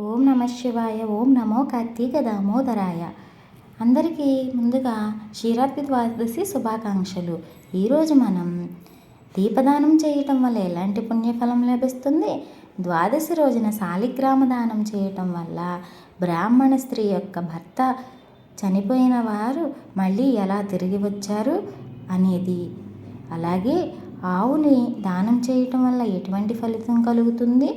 ఓం నమ శివాయ ఓం నమో కార్తీక దామోదరాయ. అందరికీ ముందుగా క్షీరాబ్ది ద్వాదశి శుభాకాంక్షలు. ఈరోజు మనం దీపదానం చేయటం వల్ల ఎలాంటి పుణ్యఫలం లభిస్తుంది? ద్వాదశి రోజున శాలిగ్రామ దానం చేయటం వల్ల బ్రాహ్మణ స్త్రీ యొక్క భర్త చనిపోయిన వారు మళ్ళీ ఎలా తిరిగి వచ్చారు అనేది అలాగే ఆవుని దానం చేయటం వల్ల ఎటువంటి ఫలితం కలుగుతుంది?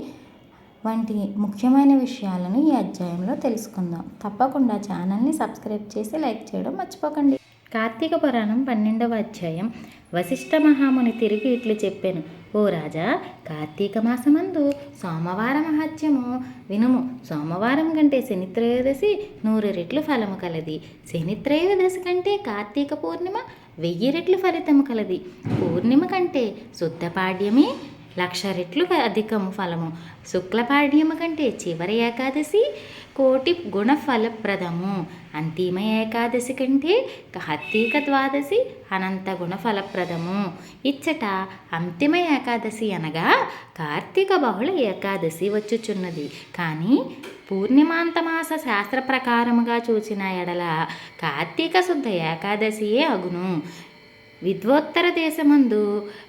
వంటి ముఖ్యమైన విషయాలను ఈ అధ్యాయంలో తెలుసుకుందాం. తప్పకుండా ఛానల్ని సబ్స్క్రైబ్ చేసి లైక్ చేయడం మర్చిపోకండి. కార్తీక పురాణం పన్నెండవ అధ్యాయం. వశిష్ఠ మహాముని తిరిగి ఇట్లు చెప్పాను. ఓ రాజా కార్తీక మాసమందు సోమవార మహత్యము. వినుము సోమవారం కంటే శని త్రయోదశి నూరు రెట్లు ఫలము కలది. శని త్రయోదశి కంటే కార్తీక పూర్ణిమ వెయ్యి రెట్లు ఫలితము కలది. పూర్ణిమ కంటే శుద్ధ పాడ్యమే లక్ష రెట్లుగా అధికము ఫలము. శుక్లపాడ్యము కంటే చివరి ఏకాదశి కోటి గుణ ఫలప్రదము అంతిమ ఏకాదశి కంటే కార్తీక ద్వాదశి అనంత గుణ ఫలప్రదము ఇచ్చట అంతిమ ఏకాదశి అనగా కార్తీక బహుళ ఏకాదశి వచ్చుచున్నది. కానీ పూర్ణిమాంతమాస శాస్త్ర ప్రకారముగా చూసిన ఎడల కార్తీక శుద్ధ ఏకాదశియే అగును. విద్వోత్తర దేశమందు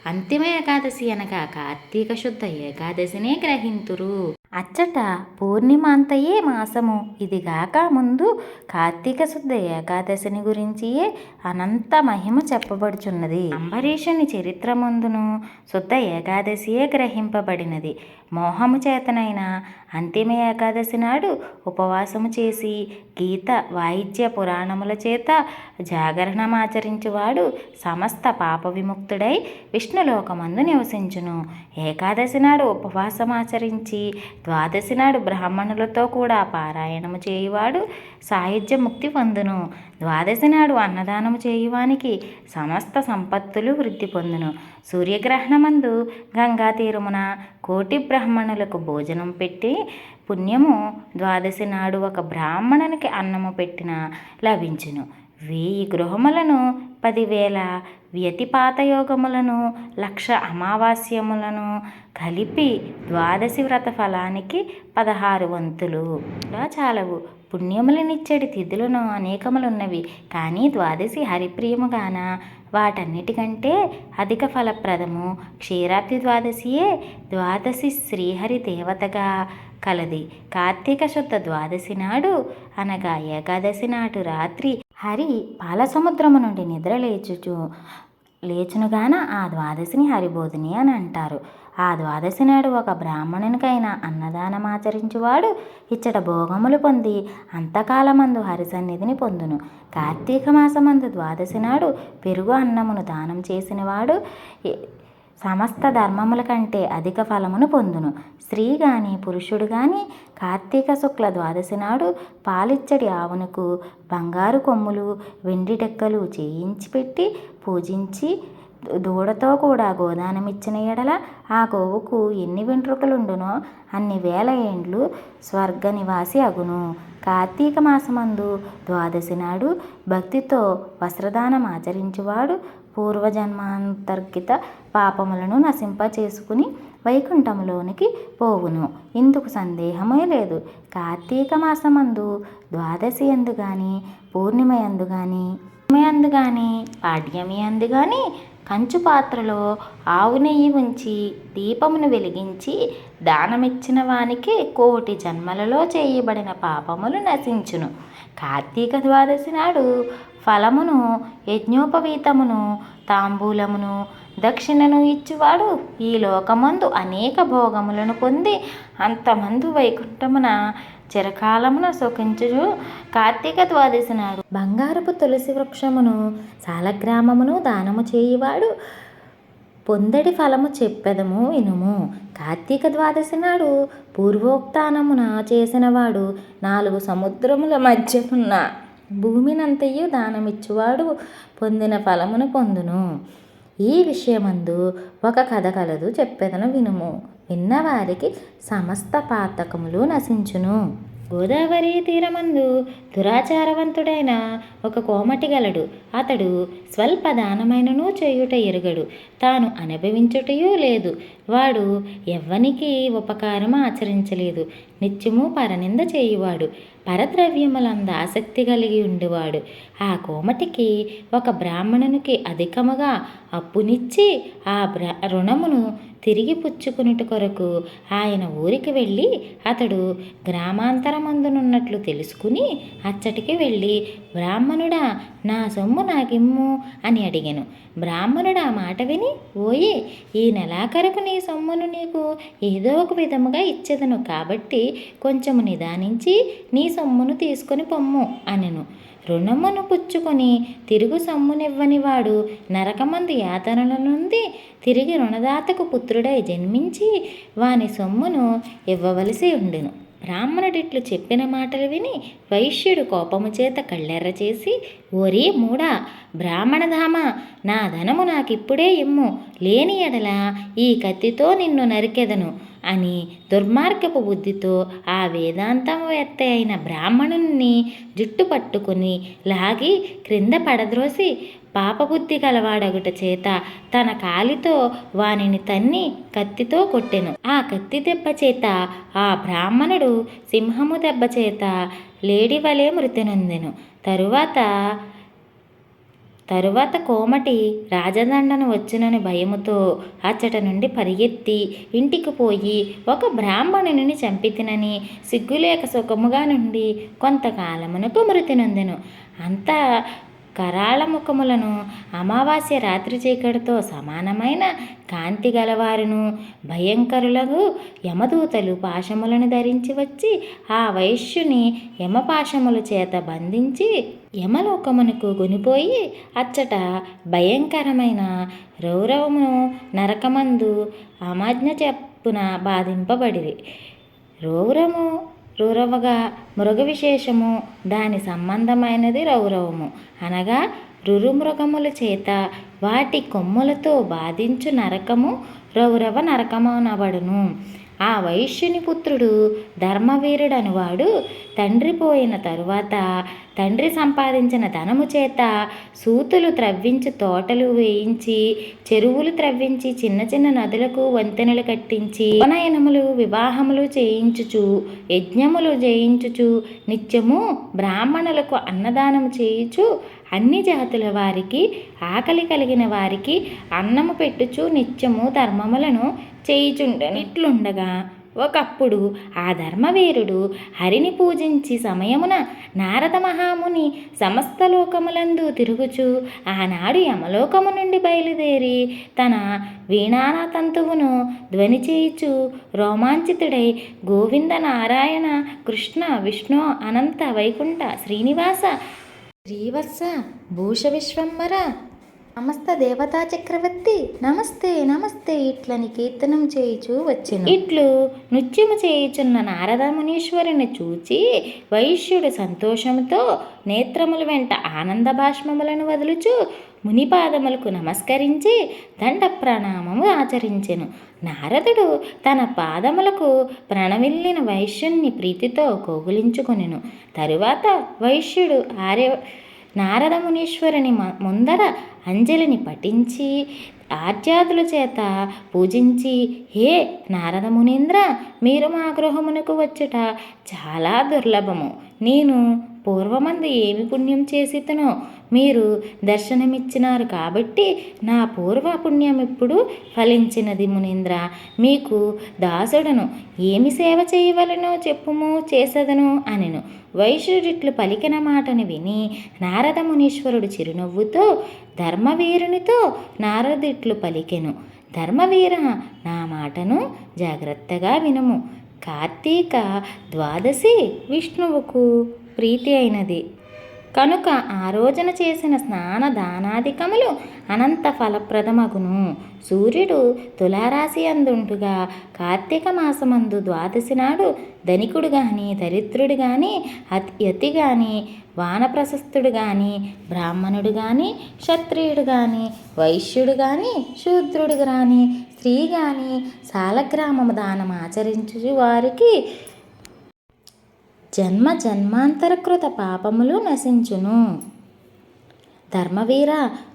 అంతిమ ఏకాదశి అనగా కార్తీక శుద్ధ ఏకాదశినే గ్రహింతురు అచ్చట పూర్ణిమాంతయే మాసము. ఇదిగాక ముందు కార్తీక శుద్ధ ఏకాదశిని గురించియే అనంత మహిమ చెప్పబడుచున్నది. అంబరీషుని చరిత్ర ముందును శుద్ధ ఏకాదశియే గ్రహింపబడినది. మోహము చేతనైన అంతిమ ఏకాదశి నాడు ఉపవాసము చేసి గీత వాయిద్య పురాణముల చేత జాగరణమాచరించువాడు సమస్త పాప విముక్తుడై విష్ణులోకమందు నివసించును. ఏకాదశి నాడు ఉపవాసమాచరించి ద్వాదశి నాడు బ్రాహ్మణులతో కూడా పారాయణము చేయువాడు సాయుధ్య ముక్తి పొందును. ద్వాదశి నాడు అన్నదానము చేయువానికి సమస్త సంపత్తులు వృద్ధి పొందును. సూర్యగ్రహణమందు గంగా తీరమున కోటి బ్రాహ్మణులకు భోజనం పెట్టి పుణ్యము ద్వాదశి నాడు ఒక బ్రాహ్మణునికి అన్నము పెట్టిన లభించును. వెయ్యి గృహములను పదివేల వ్యతిపాత యోగములను లక్ష అమావాస్యములను కలిపి ద్వాదశి వ్రత ఫలానికి పదహారు వంతులు. ఇలా చాలవు. పుణ్యములనిచ్చడి తిథులను అనేకములున్నవి. కానీ ద్వాదశి హరిప్రియముగాన వాటన్నిటికంటే అధిక ఫలప్రదము క్షీరాబ్ది ద్వాదశియే ద్వాదశి శ్రీహరి దేవతగా కలది. కార్తీక శుద్ధ ద్వాదశి నాడు అనగా ఏకాదశి నాడు రాత్రి హరి పాలసముద్రము నుండి నిద్ర లేచుచు లేచునుగాన ఆ ద్వాదశిని హరిబోధిని అని అంటారు. ఆ ద్వాదశి నాడు ఒక బ్రాహ్మణునికైనా అన్నదానం ఆచరించువాడు ఇచ్చట భోగములు పొంది అంతకాలమందు హరిసన్నిధిని పొందును. కార్తీక మాసమందు ద్వాదశి నాడు పెరుగు అన్నమును దానం చేసినవాడు సమస్త ధర్మముల కంటే అధిక ఫలమును పొందును. స్త్రీ గాని పురుషుడు గాని కార్తీక శుక్ల ద్వాదశి నాడు పాలిచ్చడి ఆవునకు బంగారు కొమ్ములు వెండి డెక్కలు చేయించి పెట్టి పూజించి దూడతో కూడా గోదానమిచ్చిన ఎడల ఆ గోవుకు ఎన్ని వెంట్రుకలుండునో అన్ని వేల ఏండ్లు స్వర్గ నివాసి అగును. కార్తీక మాసమందు ద్వాదశి నాడు భక్తితో వస్త్రదానం ఆచరించువాడు పూర్వజన్మాంతర్గిత పాపములను నశింపచేసుకుని వైకుంఠంలోనికి పోవును. ఇందుకు సందేహమే లేదు. కార్తీక మాసమందు ద్వాదశి ఎందు కానీ పూర్ణిమ ఎందు కానీ అందు కానీ పాడ్యమి అందు కానీ కంచు పాత్రలో ఆవు నెయ్యి ఉంచి దీపమును వెలిగించి దానమిచ్చిన వానికి కోటి జన్మలలో చేయబడిన పాపములు నశించును. కార్తీక ద్వాదశి నాడు ఫలమును యజ్ఞోపవీతమును తాంబూలమును దక్షిణను ఇచ్చువాడు ఈ లోకమందు అనేక భోగములను పొంది అంతమందు వైకుంఠమున చిరకాలమున సుఖించుచు కార్తీక ద్వాదశి నాడు బంగారపు తులసి వృక్షమును సాలగ్రామమును దానము చేయువాడు పొందడి ఫలము చెప్పెదము వినుము. కార్తీక ద్వాదశి నాడు పూర్వోక్తానమున చేసినవాడు నాలుగు సముద్రముల మధ్యనున్న భూమినంతయు దానమిచ్చువాడు పొందిన ఫలమును పొందును. ఈ విషయమందు ఒక కథ కలదు చెప్పెదను వినుము. విన్నవారికి సమస్త పాతకములు నశించును. గోదావరి తీరమందు దురాచారవంతుడైన ఒక కోమటి గలడు. అతడు స్వల్ప దానమైనను చేయుట ఎరుగడు. తాను అనుభవించుటయూ లేదు. వాడు ఎవ్వనికి ఉపకారం ఆచరించలేదు. నిత్యము పరనింద చేయువాడు. పరద్రవ్యములంద ఆసక్తి కలిగి ఉండేవాడు. ఆ కోమటికి ఒక బ్రాహ్మణునికి అధికముగా అప్పునిచ్చి ఆ బ్రా రుణమును తిరిగి పుచ్చుకునుట కొరకు ఆయన ఊరికి వెళ్ళి అతడు గ్రామాంతరమందునున్నట్లు తెలుసుకుని అచ్చటికి వెళ్ళి బ్రాహ్మణుడా నా సొమ్ము నాకిమ్ము అని అడిగాను. బ్రాహ్మణుడు ఆ మాట విని? ఓయే ఈ నెలాఖరుకు నీ సొమ్మును నీకు ఏదో ఒక విధముగా ఇచ్చేదను కాబట్టి కొంచెము నిదానించి నీ సొమ్మును తీసుకొని పొమ్ము అనెను. రుణమును పుచ్చుకొని తిరుగు సొమ్మునివ్వని వాడు నరకమందు యాతనల నుండి తిరిగి రుణదాతకు పుత్రుడై జన్మించి వాని సొమ్మును ఇవ్వవలసి ఉండును. బ్రాహ్మణుడిట్లు చెప్పిన మాటలు విని వైశ్యుడు కోపము చేత కళ్ళెర్ర చేసి ఓరి మూడా బ్రాహ్మణధామ నా ధనము నాకిప్పుడే ఇమ్ము. లేని ఎడల ఈ కత్తితో నిన్ను నరికెదను. అని దుర్మార్గపు బుద్ధితో ఆ వేదాంతవేత్త అయిన బ్రాహ్మణుణ్ణి జుట్టు పట్టుకుని లాగి క్రింద పడద్రోసి పాపబుద్ధి గలవాడగుట చేత తన కాలితో వానిని తన్ని కత్తితో కొట్టెను. ఆ కత్తి దెబ్బ చేత ఆ బ్రాహ్మణుడు సింహము దెబ్బ చేత లేడి వలె మృతి నొందెను. తరువాత తరువాత కోమటి రాజదండను వచ్చునని భయముతో అచ్చట నుండి పరిగెత్తి ఇంటికి పోయి ఒక బ్రాహ్మణుని చంపితినని సిగ్గులేక సుఖముగా నుండి కొంతకాలమునకు మృతి నొందెను. అంతా కరాళ ముఖములను అమావాస్య రాత్రి చీకటితో సమానమైన కాంతి గలవారును భయంకరులకు యమదూతలు పాశములను ధరించి వచ్చి ఆ వైశ్యుని యమపాశముల చేత బంధించి యమలోకమునకు గునిపోయి అచ్చట భయంకరమైన రౌరవమును నరకమందు అమాజ్ఞ చెప్పున బాధింపబడిరి. రౌరము రురవగా మృగ విశేషము దాని సంబంధమైనది రౌరవము. అనగా రురుమృగముల చేత వాటి కొమ్ములతో బాధించు నరకము రౌరవ నరకమనబడును. ఆ వైశ్యుని పుత్రుడు ధర్మవీరుడనువాడు. తండ్రి పోయిన తరువాత తండ్రి సంపాదించిన ధనము చేత సూతులు త్రవ్వించి తోటలు వేయించి చెరువులు త్రవ్వించి చిన్న చిన్న నదులకు వంతెనలు కట్టించి ఉపనయనములు వివాహములు చేయించుచు యజ్ఞములు చేయించుచు నిత్యము బ్రాహ్మణులకు అన్నదానము చేయుచు అన్ని జాతుల వారికి ఆకలి కలిగిన వారికి అన్నము పెట్టుచు నిత్యము ధర్మములను చేయుచుండెను. ఇట్లుండగా ఒకప్పుడు ఆ ధర్మవీరుడు హరిని పూజించి సమయమున నారద మహాముని సమస్త లోకములందు తిరుగుచు ఆనాడు యమలోకము నుండి బయలుదేరి తన వీణాన తంతువును ధ్వని చేయుచు రోమాంచితుడై గోవింద నారాయణ కృష్ణ విష్ణు అనంత వైకుంఠ శ్రీనివాస శ్రీవత్స భూష విశ్వంబర నమస్త దేవతా చక్రవర్తి. నమస్తే నమస్తే. ఇట్లని కీర్తనం చేయుచు వచ్చెను. ఇట్లు నృత్యము చేయుచున్న నారద మునీశ్వరుని చూచి వైశ్యుడు సంతోషముతో నేత్రముల వెంట ఆనంద భాష్మములను వదులుచు మునిపాదములకు నమస్కరించి దండ ప్రణామము ఆచరించెను. నారదుడు తన పాదములకు ప్రణమిల్లిన వైశ్యుణ్ణి ప్రీతితో కోగులించుకొనెను. తరువాత వైశ్యుడు ఆర్య నారద మునీశ్వరుని మ- ముందర అంజలిని పఠించి ఆర్యాదుల చేత పూజించి హే నారద మునీంద్ర మీరు మా గృహమునకు వచ్చుట చాలా దుర్లభము. నేను పూర్వమందు ఏమి పుణ్యం చేసితనో మీరు దర్శనమిచ్చినారు కాబట్టి నా పూర్వ పుణ్యం ఇప్పుడు ఫలించినది మునీంద్ర. మీకు దాసుడను ఏమి సేవ చేయవలనో చెప్పుము చేసదను అనెను. వైశ్యుడిట్లు పలికిన మాటను విని నారద మునీశ్వరుడు చిరునవ్వుతో ధర్మవీరునితో నారదిట్లు పలికెను. ధర్మవీర నా మాటను జాగ్రత్తగా వినుము. కార్తీక ద్వాదశి విష్ణువుకు ప్రీతి అయినది. కనుక ఆ రోజున చేసిన స్నాన దానాధికములు అనంత ఫలప్రదమగును. సూర్యుడు తులారాశి అందుంటుగా కార్తీక మాసమందు ద్వాదశి నాడు ధనికుడు గాని దరిద్రుడు గాని అతి యతి గాని వానప్రశస్తుడు గాని బ్రాహ్మణుడు గాని క్షత్రియుడు గాని వైశ్యుడు గాని శూద్రుడు గాని స్త్రీ గాని సాలగ్రామము దానం ఆచరించు వారికి జన్మ జన్మాంతరకృత పాపములు నశించును. ధర్మవీర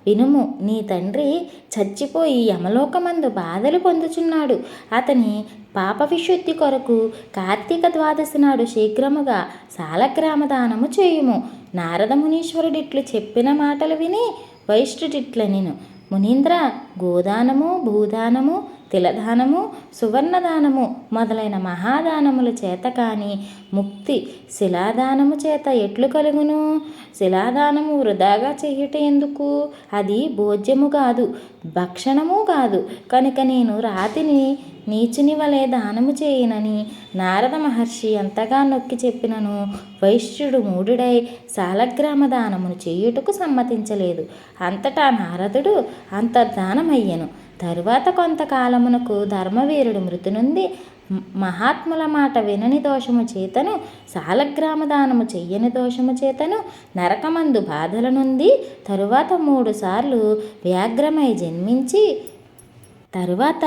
వినుము నీ తండ్రి చచ్చిపోయి యమలోకమందు బాధలు పొందుచున్నాడు. అతని పాప విశుద్ధి కొరకు కార్తీక ద్వాదశి నాడు శీఘ్రముగా సాలగ్రామ దానము చేయుము. నారద మునీశ్వరుడిట్లు చెప్పిన మాటలు విని వైష్ఠుడిట్లనిను మునీంద్ర గోదానము భూదానము తిలదానము సువర్ణదానము మొదలైన మహాదానముల చేత కాని ముక్తి శిలాదానము చేత ఎట్లు కలుగును? శిలాదానము వృధాగా చెయ్యుట ఎందుకు? అది భోజ్యము కాదు భక్షణము కాదు. కనుక నేను రాతిని నీచుని వలె దానము చేయనని నారద మహర్షి ఎంతగా నొక్కి చెప్పినను. వైశ్యుడు మూడుడై శాలగ్రామ దానమును చేయుటకు సమ్మతించలేదు. అంతటా నారదుడు అంతర్ధానమయ్యను. తరువాత కొంతకాలమునకు ధర్మవీరుడు మృతి నుండి మహాత్ముల మాట వినని దోషము చేతను సాలగ్రామ దానము చెయ్యని దోషము చేతను నరకమందు బాధల నుండి తరువాత మూడుసార్లు వ్యాఘ్రమై జన్మించి తరువాత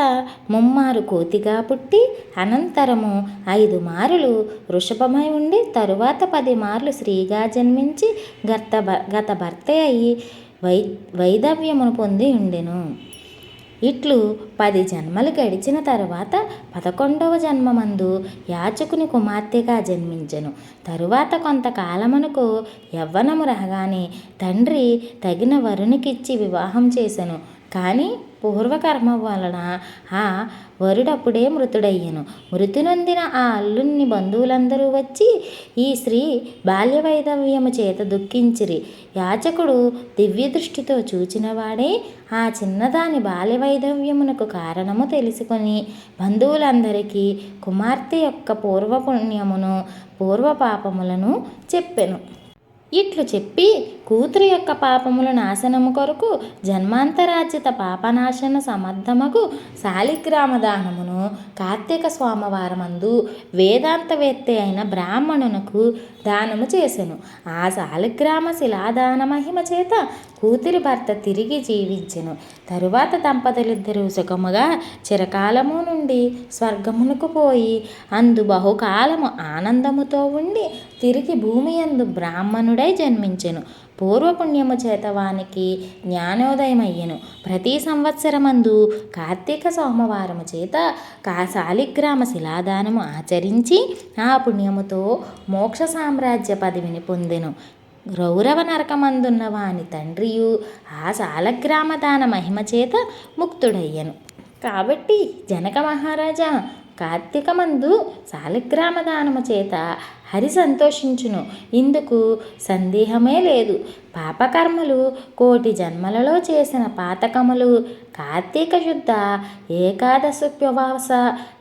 ముమ్మారు కోతిగా పుట్టి అనంతరము ఐదు మారులు వృషభమై ఉండి తరువాత పది మార్లు స్త్రీగా జన్మించి గత గత భర్త అయి వై వైదవ్యమును పొంది ఉండెను. ఇట్లు పది జన్మలు గడిచిన తరువాత పదకొండవ జన్మమందు యాచకుని కుమార్తెగా జన్మించెను. తరువాత కొంతకాలమునకు యవ్వనము రాగానే తండ్రి తగిన వరునికిచ్చి వివాహం చేసెను. కానీ పూర్వకర్మ వలన ఆ వరుడప్పుడే మృతుడయ్యను. మృతి నొందిన ఆ అల్లుని బంధువులందరూ వచ్చి ఈ స్త్రీ బాల్య వైధవ్యము చేత దుఃఖించిరి. యాచకుడు దివ్య దృష్టితో చూచినవాడే ఆ చిన్నదాని బాల్య వైధవ్యమునకు కారణము తెలుసుకొని బంధువులందరికీ కుమార్తె యొక్క పూర్వపుణ్యమును పూర్వపాపములను చెప్పెను. ఇట్లు చెప్పి కూతురు యొక్క పాపముల నాశనము కొరకు జన్మాంతరాజ్యత పాపనాశన సమర్థమకు శాలిగ్రామ దానమును కార్తీక స్వామివారమందు వేదాంతవేత్త అయిన బ్రాహ్మణునకు దానము చేసెను. ఆ శాలిగ్రామ శిలాదాన మహిమ చేత కూతురి భర్త తిరిగి జీవించెను. తరువాత దంపతులిద్దరూ సుఖముగా చిరకాలము నుండి స్వర్గమునకు పోయి అందు బహుకాలము ఆనందముతో ఉండి తిరిగి భూమి అందు బ్రాహ్మణుడై జన్మించెను. పూర్వపుణ్యము చేత వానికి జ్ఞానోదయమయ్యను. ప్రతి సంవత్సరమందు కార్తీక సోమవారము చేత కా శాలిగ్రామ శిలాదానము ఆచరించి ఆ పుణ్యముతో మోక్ష సామ్రాజ్య పదవిని పొందెను. రౌరవ నరకమందున్న వాని తండ్రియు ఆ శాలగ్రామ దాన మహిమ చేత ముక్తుడయ్యను. కాబట్టి జనక మహారాజా కార్తీకమందు శాలిగ్రామ దానము చేత హరి సంతోషించును. ఇందుకు సందేహమే లేదు. పాపకర్మలు కోటి జన్మలలో చేసిన పాతకములు కార్తీక శుద్ధ ఏకాదశోపవాస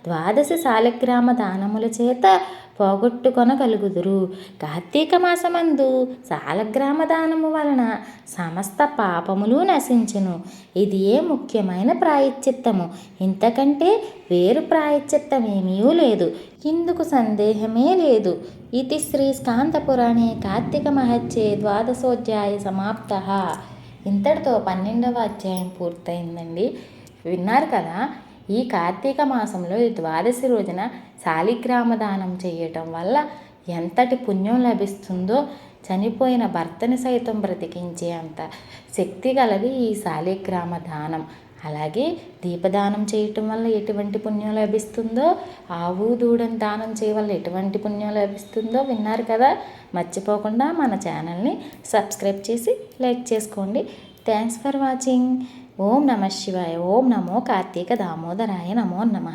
ద్వాదశి సాలగ్రామ దానముల చేత పోగొట్టుకొనగలుగుదురు. కార్తీక మాసమందు సాలగ్రామ దానము వలన సమస్త పాపములు నశించును. ఇది ఏ ముఖ్యమైన ప్రాయశ్చిత్తము. ఇంతకంటే వేరు ప్రాయశ్చిత్తమేమీ లేదు. ఇందుకు సందేహమే లేదు. ఇది శ్రీ స్కాంతపురాణే కార్తీక మహత్యే ద్వాదశోధ్యాయ సమాప్త. ఇంతటితో పన్నెండవ అధ్యాయం పూర్తయిందండి. విన్నారు కదా? ఈ కార్తీక మాసంలో ఈ ద్వాదశి రోజున శాలిగ్రామ దానం చేయటం వల్ల ఎంతటి పుణ్యం లభిస్తుందో చనిపోయిన భర్తని సైతం బ్రతికించే అంత శక్తి గలది ఈ శాలిగ్రామ దానం అలాగే దీపదానం చేయటం వల్ల ఎటువంటి పుణ్యం లభిస్తుందో ఆవు దూడని దానం చేయవల్ల ఎటువంటి పుణ్యం లభిస్తుందో విన్నారు కదా? మర్చిపోకుండా మన ఛానల్ని సబ్స్క్రైబ్ చేసి లైక్ చేసుకోండి. Thanks for watching. ఓం నమ శివాయ ఓం నమో కార్తీక దామోదరాయ నమో నమ.